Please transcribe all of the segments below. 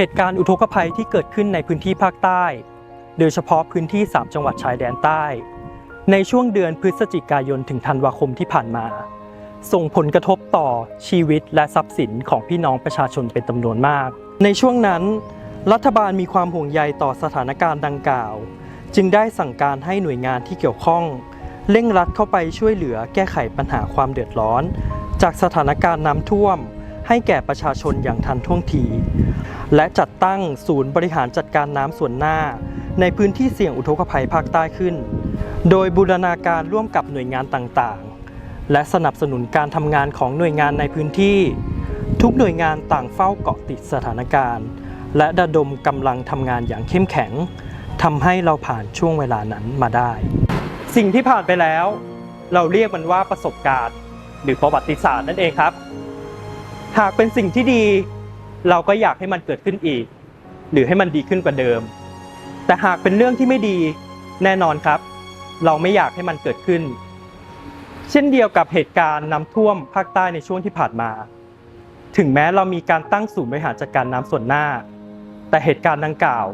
เหตุการณ์อุทกภัยที่เกิดขึ้นในพื้นที่ภาคใต้ โดยเฉพาะพื้นที่ 3 จังหวัดชายแดนใต้ ในช่วงเดือนพฤศจิกายนถึงธันวาคมที่ผ่านมา ส่งผลกระทบต่อชีวิตและทรัพย์สินของพี่น้องประชาชนเป็นจำนวนมาก ในช่วงนั้น รัฐบาลมีความห่วงใยต่อสถานการณ์ดังกล่าว จึงได้สั่งการให้หน่วยงานที่เกี่ยวข้อง เร่งรัดเข้าไปช่วยเหลือแก้ไขปัญหาความเดือดร้อน จากสถานการณ์น้ำท่วม ให้แก่ประชาชนอย่างทันท่วงที และจัดตั้งศูนย์บริหารจัดการน้ำส่วนหน้า ในพื้นที่เสี่ยงอุทกภัยภาคใต้ขึ้น โดยบูรณาการร่วมกับหน่วยงานต่างๆ และสนับสนุนการทำงานของหน่วยงานในพื้นที่ ทุกหน่วยงานต่างเฝ้าเกาะติดสถานการณ์ และระดมกำลังทำงานอย่างเข้มแข็งทำให้เราผ่านช่วงเวลานั้นมาได้ สิ่งที่ผ่านไปแล้ว เราเรียกมันว่าประสบการณ์ หรือประวัติศาสตร์นั่นเองครับ หากเป็นสิ่งที่ดี เราก็อยากให้มันเกิดขึ้นอีก หรือให้มันดีขึ้นกว่าเดิม แต่หากเป็นเรื่องที่ไม่ดีแน่นอนครับ เราไม่อยากให้มันเกิดขึ้น เช่นเดียวกับเหตุการณ์น้ำท่วมภาคใต้ในช่วงที่ผ่านมา ถึงแม้เรามีการตั้งศูนย์บริหารจัดการน้ำส่วนหน้า แต่เหตุการณ์ดังกล่าว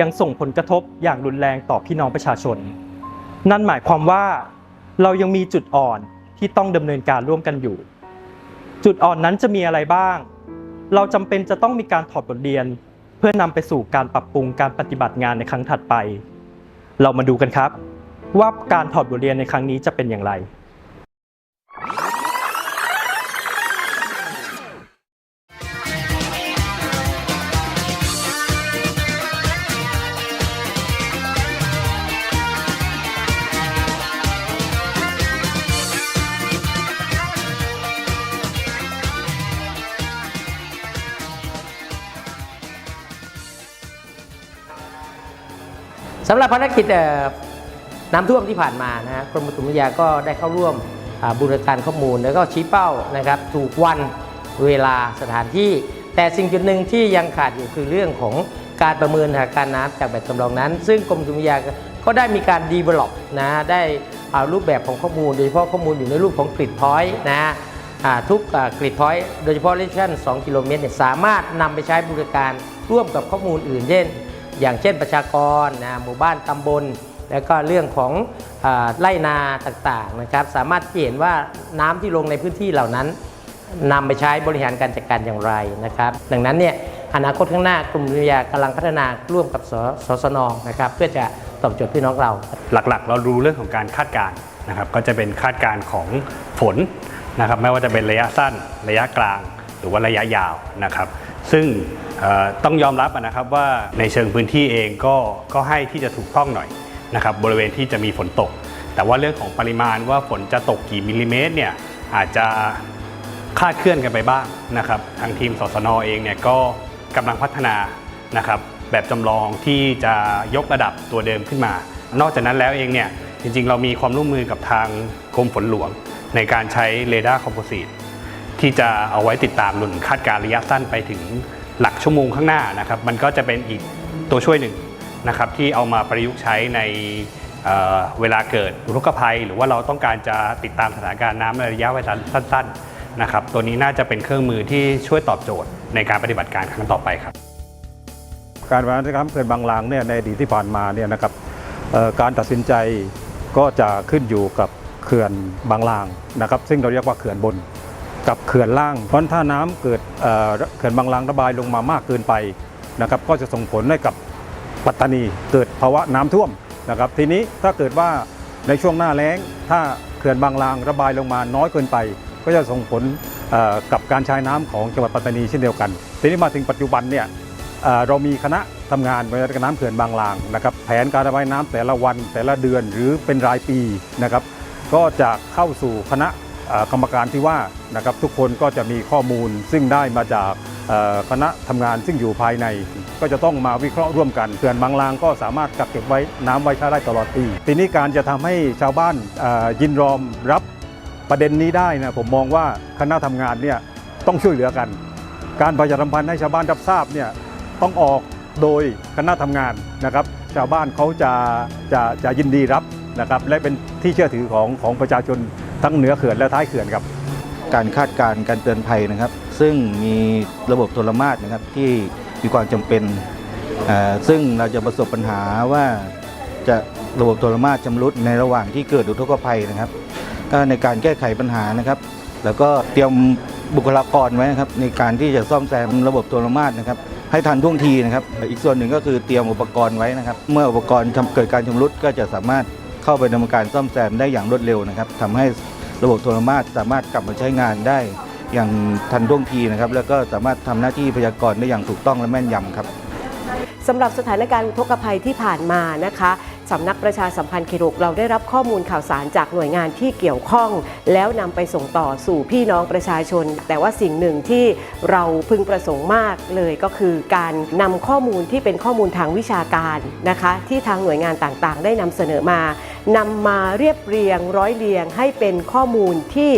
ยังส่งผลกระทบอย่างรุนแรงต่อพี่น้องประชาชน นั่นหมายความว่าเรายังมีจุดอ่อนที่ต้องดำเนินการร่วมกันอยู่ จุดอ่อนนั้นจะมีอะไรบ้าง เราจำเป็นจะต้องมีการถอดบทเรียน เพื่อนำไปสู่การปรับปรุงการปฏิบัติงานในครั้งถัดไป เรามาดูกันครับ ว่าการถอดบทเรียนในครั้งนี้จะเป็นอย่างไร สำหรับภารกิจน้ำท่วมที่ผ่านมานะฮะกรมอุตุนิยมวิทยาก็ได้เข้าร่วมบูรณาการข้อมูล แล้วก็ชี้เป้านะครับถูกวันเวลาสถานที่ แต่สิ่งจุดหนึ่งที่ยังขาดอยู่คือเรื่องของการประเมินสถานการณ์น้ำจากแบบจำลองนั้น ซึ่งกรมอุตุนิยมวิทยาก็ได้มีการ develop นะได้เอารูปแบบของข้อมูล โดยเฉพาะข้อมูลอยู่ในรูปของกริดพอยต์นะทุกกริดพอยต์โดยเฉพาะเลชั่น2 กิโลเมตรเนี่ยสามารถนำไปใช้บริการร่วมกับข้อมูลอื่นเช่น อย่างเช่นประชากรนะหมู่บ้านตำบล แล้วก็เรื่องของอไร่นาต่างๆนะครับ สามารถที่เห็นว่าน้ำที่ลงในพื้นที่เหล่านั้นนำไปใช้บริหารการจัดการอย่างไรนะครับ ดังนั้นเนี่ยอนาคตข้างหน้ากรมวิทยากำลังพัฒนาร่วมกับสสสนนะครับ เพื่อจะตอบโจทย์พี่น้องเรา หลักๆ เราดูเรื่องของการคาดการณ์นะครับ ก็จะเป็นคาดการณ์ของฝนนะครับ ไม่ว่าจะเป็นระยะสั้น ระยะกลาง หรือว่าระยะยาวนะครับ ซึ่งต้องยอมรับนะครับว่าในเชิงพื้นที่เองก็ก็ให้ที่จะถูกต้องหน่อยนะครับบริเวณที่จะมีฝนตก แต่ว่าเรื่องของปริมาณว่าฝนจะตกกี่มิลลิเมตรเนี่ยอาจจะคาดเคลื่อนกันไปบ้างนะครับทางทีมสสนเองเนี่ยก็กำลังพัฒนานะครับแบบจำลองที่จะยกระดับตัวเดิมขึ้นมา นอกจากนั้นแล้วเองเนี่ยจริงๆ เรามีความร่วมมือกับทางกรมฝนหลวง ในการใช้เรดาร์คอมโพสิต ที่จะเอาไว้ติดตามหนุนคาดการระยะสั้นไปถึงหลักชั่วโมงข้างหน้านะครับ มันก็จะเป็นอีกตัวช่วยหนึ่งนะครับที่เอามาประยุกต์ใช้ในเเวลาเกิดอุทกภัย หรือว่าเราต้องการจะติดตามสถานการณ์น้ำในระยะเวลาสั้นๆนะครับตัวนี้น่าจะเป็นเครื่องมือที่ช่วยตอบโจทย์ในการปฏิบัติการครั้งต่อไปครับ การบริหารจัดการเขื่อนบางลางเนี่ยในอดีตที่ผ่านมาเนี่ยนะครับการตัดสินใจก็จะขึ้นอยู่กับเขื่อนบางลางนะครับ ซึ่งเราเรียกว่าเขื่อนบน กับเขื่อนล่าง เพราะถ้าน้ำเกิดเขื่อนบางลางระบายลงมามากเกินไปนะครับก็จะส่งผลให้กับปัตตานีเกิดภาวะน้ำท่วมนะครับทีนี้ถ้าเกิดว่าในช่วงหน้าแล้ง ถ้าเขื่อนบางลางระบายลงมาน้อยเกินไป ก็จะส่งผลกับการใช้น้ำของจังหวัดปัตตานีเช่นเดียวกัน ทีนี้มาถึงปัจจุบันเนี่ยเเรามีคณะทำงานบริหารการน้ำเขื่อนบางลางนะครับแผนการระบายน้ำแต่ละวันแต่ละเดือนหรือเป็นรายปีนะครับก็จะเข้าสู่คณะ กรรมการที่ว่านะครับทุกคนก็จะมีข้อมูลซึ่งได้มาจากคณะทำงานซึ่งอยู่ภายใน ก็จะต้องมาวิเคราะห์ร่วมกันเขื่อนบางลางก็สามารถกักเก็บไว้น้ำไว้ใช้ได้ตลอดปีทีนี้การจะทำให้ชาวบ้านยินยอมรับประเด็นนี้ได้นะผมมองว่าคณะทำงานเนี่ยต้องช่วยเหลือกัน การประชาสัมพันธ์ให้ชาวบ้านรับทราบเนี่ยต้องออกโดยคณะทำงานนะครับ ชาวบ้านเขาจะจะจะยินดีรับนะครับ และเป็นที่เชื่อถือของของประชาชน ทั้งเหนือเขื่อนและท้ายเขื่อนครับ การคาดการณ์การเตือนภัยนะครับ ซึ่งมีระบบโทรมาตรนะครับที่มีความจำเป็น ซึ่งเราจะประสบปัญหาว่าจะระบบโทรมาตชำรุดในระหว่างที่เกิดอุทกภัยนะครับ ก็ในการแก้ไขปัญหานะครับ แล้วก็เตรียมบุคลากรไว้นะครับในการที่จะซ่อมแซมระบบโทรมาตนะครับให้ทันท่วงทีนะครับ อีกส่วนหนึ่งก็คือเตรียมอุปกรณ์ไว้นะครับ เมื่ออุปกรณ์ทำเกิดการชำรุดก็จะสามารถ เข้าไปดำเนินการซ่อมแซมได้อย่างรวดเร็วนะครับทำให้ระบบโทรมาตสามารถกลับมาใช้งานได้อย่างทันท่วงทีนะครับ แล้วก็สามารถทำหน้าที่พยากรณ์ได้อย่างถูกต้องและแม่นยำครับสำหรับสถานการณ์อุทกภัยที่ผ่านมานะคะ สำนักประชาสัมพันธ์เขตหกเราได้รับข้อมูลข่าวสารจากหน่วยงานที่เกี่ยวข้อง แล้วนำไปส่งต่อสู่พี่น้องประชาชน แต่ว่าสิ่งหนึ่งที่เราพึงประสงค์มากเลยก็คือการนำข้อมูลที่เป็นข้อมูลทางวิชาการนะคะ ที่ทางหน่วยงานต่างๆ ได้นำเสนอมานำมาเรียบเรียงร้อยเรียงให้เป็นข้อมูลที่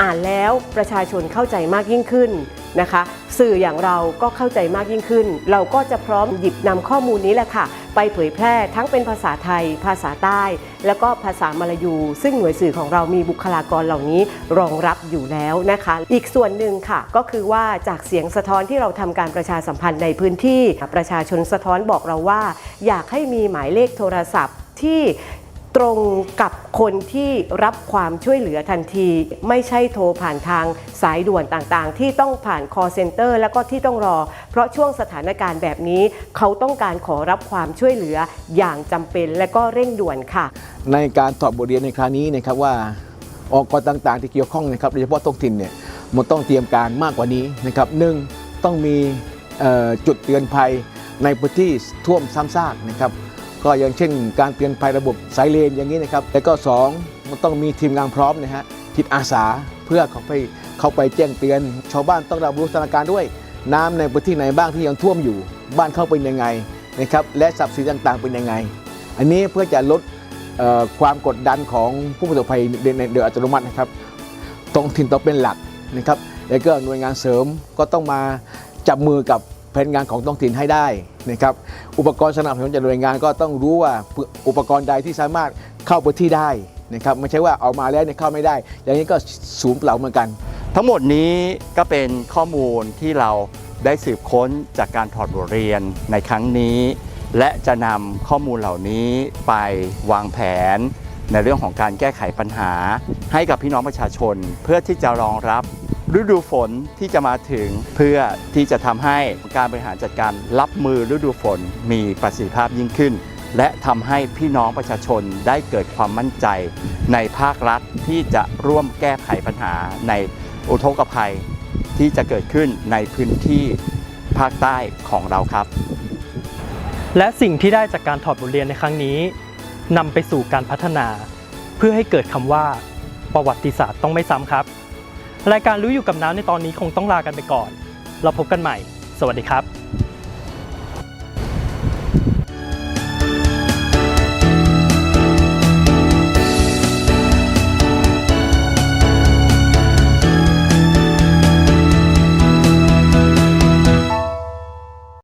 อ่านแล้วประชาชนเข้าใจมากยิ่งขึ้น นะคะ สื่ออย่างเราก็เข้าใจมากยิ่งขึ้น เราก็จะพร้อมหยิบนำข้อมูลนี้แหละค่ะ ไปเผยแพร่ทั้งเป็นภาษาไทย ภาษาใต้ แล้วก็ภาษามลายู ซึ่งหน่วยสื่อของเรามีบุคลากรเหล่านี้รองรับอยู่แล้วนะคะ อีกส่วนหนึ่งค่ะ ก็คือว่าจากเสียงสะท้อนที่เราทำการประชาสัมพันธ์ในพื้นที่ ประชาชนสะท้อนบอกเราว่า อยากให้มีหมายเลขโทรศัพท์ที่ ตรงกับคนที่รับความช่วยเหลือทันที ไม่ใช่โทรผ่านทางสายด่วนต่างๆ ที่ต้องผ่าน call center แล้วก็ที่ต้องรอ เพราะช่วงสถานการณ์แบบนี้เขาต้องการขอรับความช่วยเหลืออย่างจำเป็นและก็เร่งด่วนค่ะ ในการถอดบทเรียนในครั้งนี้นะครับว่าองค์กรต่างๆ ที่เกี่ยวข้องนะครับโดยเฉพาะท้องถิ่นเนี่ยมันต้องเตรียมการมากกว่านี้นะครับหนึ่งต้องมีจุดเตือนภัยในพื้นที่ท่วมซ้ำซากนะครับ ก็อย่างเช่น การเตือนภัยระบบสายเลนอย่างนี้นะครับแล้วก็สองมันต้องมีทีมงานพร้อมนะฮะจิตอาสาเพื่อเขาไปเขาไปแจ้งเตือน ชาวบ้านต้องรับรู้สถานการณ์ด้วย น้ำในพื้นที่ไหนบ้างที่ยังท่วมอยู่ บ้านเข้าเป็นยังไงนะครับและทรัพย์สินต่างๆเป็นยังไง อันนี้เพื่อจะลดความกดดันของผู้ประสบภัยโดยโดอัตโนมัตินะครับท้องถิ่นต้องเป็นหลักนะครับแล้วก็หน่วยงานเสริมก็ต้องมาจับมือกับ แผนงานของท้องถิ่นให้ได้นะครับอุปกรณ์สนับสนุนจากหน่วยงานก็ต้องรู้ว่าอุปกรณ์ใดที่สามารถเข้าพื้นที่ได้นะครับไม่ใช่ว่าเอามาแล้วเนี่ยเข้าไม่ได้ อย่างนี้ก็สูญเปล่าเหมือนกัน ทั้งหมดนี้ก็เป็นข้อมูลที่เราได้สืบค้นจากการถอดบทเรียนในครั้งนี้ และจะนำข้อมูลเหล่านี้ไปวางแผน ในเรื่องของการแก้ไขปัญหา ให้กับพี่น้องประชาชน เพื่อที่จะรองรับ ฤดูฝนที่จะมาถึงเพื่อที่จะทำให้การบริหารจัดการรับมือฤดูฝนมีประสิทธิภาพยิ่งขึ้น และทำให้พี่น้องประชาชนได้เกิดความมั่นใจ ในภาครัฐที่จะร่วมแก้ไขปัญหาในอุทกภัยที่จะเกิดขึ้นในพื้นที่ภาคใต้ของเราครับ และสิ่งที่ได้จากการถอดบทเรียนในครั้งนี้นำไปสู่การพัฒนา เพื่อให้เกิดคำว่า ประวัติศาสตร์ต้องไม่ซ้ำครับ รายการรู้อยู่กับน้ำในตอนนี้คงต้องลากันไปก่อน เราพบกันใหม่ สวัสดีครับ